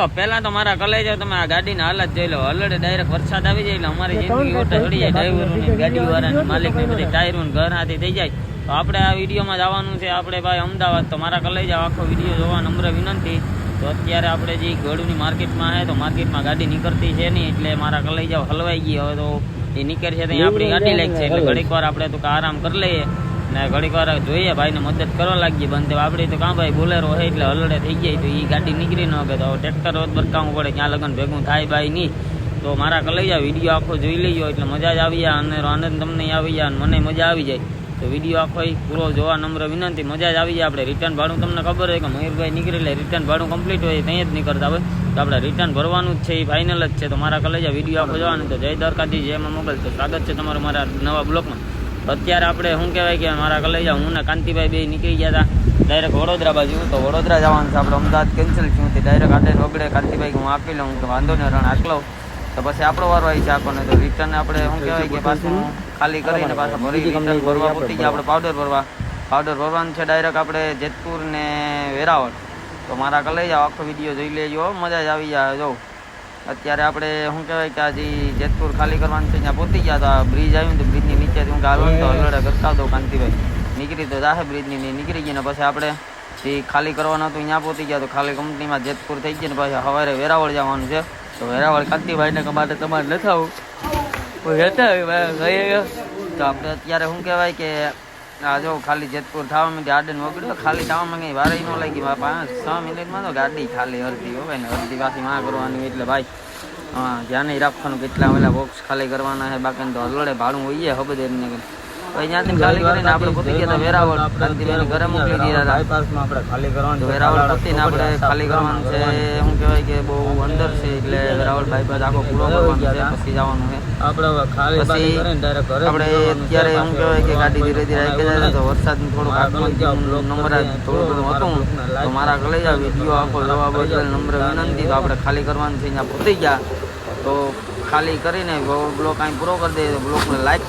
દોસ્તો પહેલા તો મારા કલેજો તમે આ ગાડીની હાલત જોઈ લો. હલડે ડાયરેક્ટ વરસાદ આવી જાય એટલે અમારી જિંદગી ઓટે ચડી જાય ડ્રાઈવરોની ગાડીવાળાની માલિકની બધી ટાયરોની ઘર હાથી થઈ જાય. તો આપણે આ વિડીયોમાં જવાનું છે. આપણે ભાઈ અમદાવાદ તો મારા કલેજા આખો વીડિયો જોવા નમ્ર વિનંતી. તો અત્યારે આપણે જે ગળુની માર્કેટમાં છે તો માર્કેટમાં ગાડી નીકળતી છે નહીં. એટલે મારા કલેજા હલવાઈ ગઈ હવે તો એ નીકળશે છે ત્યાં આપણી ગાડી લાગી છે. એટલે ઘડીક વાર આપણે તો આરામ કરી લઈએ. ને ઘડીક વાર જોઈએ, ભાઈને મદદ કરવા લાગીએ. બંધ આપણે તો કાં ભાઈ બોલેરો હોય એટલે હલડે થઈ જાય તો એ ગાડી નીકળી ન કે તો ટ્રેક્ટર રોજ બરકાવવું પડે, ક્યાં લગન ભેગું થાય ભાઈ નહીં તો મારા કલૈયા વીડિયો આખો જોઈ લેજો. એટલે મજા જ આવી જાય, અને આનંદ તમને આવી જાય, અને મને મજા આવી જાય. તો વીડિયો આખો પૂરો જોવા નમ્ર વિનંતી, મજા જ આવી જાય આપણે. રિટર્ન ભાડું તમને ખબર હોય કે મયુરભાઈ નીકળી એટલે રિટર્ન ભાડું કમ્પ્લીટ હોય ત્યાં જ નીકળતા હોય. તો આપણે રિટર્ન ભરવાનું જ છે એ ફાઇનલ જ છે. તો મારા કલેજા વીડિયો આખો જોવાનું. તો જય દ્વારકાજી જય માં મોબાઈલ તો સ્વાગત છે તમારું મારા નવા બ્લોકમાં. તો અત્યારે આપણે શું કહેવાય કે મારા કલેજા હું ને કાંતિભાઈ બે નીકળી ગયા હતા. ડાયરેક્ટ વડોદરા બાજુ. તો વડોદરા જવાનું છે આપણે અમદાવાદ કેન્સલ થયું તે ડાયરેક્ટ આડે વગડે કાંતિભાઈ હું આપી લઉં. તો વાંધો નહીં રણ આટલો તો પછી આપણો વારો આવી છે આપણને તો રિટર્ન આપણે શું કહેવાય કે પાછું ખાલી કરીને પાછા ભરી રિટર્ન ભરવા પૂરતી ગયા આપણે પાવડર ભરવા. પાવડર ભરવાનું છે ડાયરેક્ટ આપણે જેતપુર ને વેરાવળ. તો મારા કલેજા આખો વીડિયો જોઈ લેજો. મજા જ આવી જાય. જો. અત્યારે આપણે શું કહેવાય કે આજે જેતપુર ખાલી કરવાનું છે ત્યાં પહોંચી ગયા હતા બ્રિજ આવ્યું તો બ્રિજની નીચે હું ગાળવાનું તો હલડે ગરકાવ દઉં કાંતિભાઈ નીકળી તો જાહે બ્રિજની નીકળી ગઈ ને પછી આપણે જે ખાલી કરવાનું હતું ત્યાં પહોંચી ગયા તો ખાલી કંપનીમાં જેતપુર થઈ ગઈ ને પછી સવારે વેરાવળ જવાનું છે. તો વેરાવળ કાંતિભાઈને માટે તમારે નથી આવું. તો આપણે અત્યારે શું કહેવાય કે આ જો ખાલી જેતપુર થવા માંડી, આડે વગડ્યો ખાલી થવા માંગી વારે ન લાગી પાંચ, છ મિનિટમાં તો ગાડી ખાલી અડધી હોય ને, અડધી પાછી માં કરવાની એટલે ભાઈ, હા, ધ્યાન રાખવાનું કેટલા ઓલા બોક્સ ખાલી કરવાના છે, બાકી તો હલોડે ભાડું હોઈએ ખબર એમને અહીંયાથી ખાલી કરીને આપણે પહોંચી ગયા વેરાવળ. કાંતિભાઈને ઘરે મોકલી દીધા હતા. બાયપાસમાં આપણે ખાલી કરવાનું વેરાવળ પતીને આપણે ખાલી કરવાનું છે. શું કહેવાય કે બહુ અંદર છે એટલે વેરાવળ બાયપાસ આખો પૂરો કરવાનો છે. પછી જવાનું છે. આપણે ખાલી પછી બાકી કરીને ડાયરેક્ટ ઘરે આપણે અત્યારે એમ કહેવાય કે ગાડી ધીરે ધીરે આવી જાય તો આગમન નંબર થોડું હતું. તો મારા કલેજા વીડિયો આખો જોવા બદલ નમ્ર વિનંતી તો આપણે ખાલી કરવાનું છે. અહીંયા ગયા. તો ખાલી કરીને બ્લોક અહીં પૂરો કરી દઈએ બ્લોક બ્લોકને લાઈક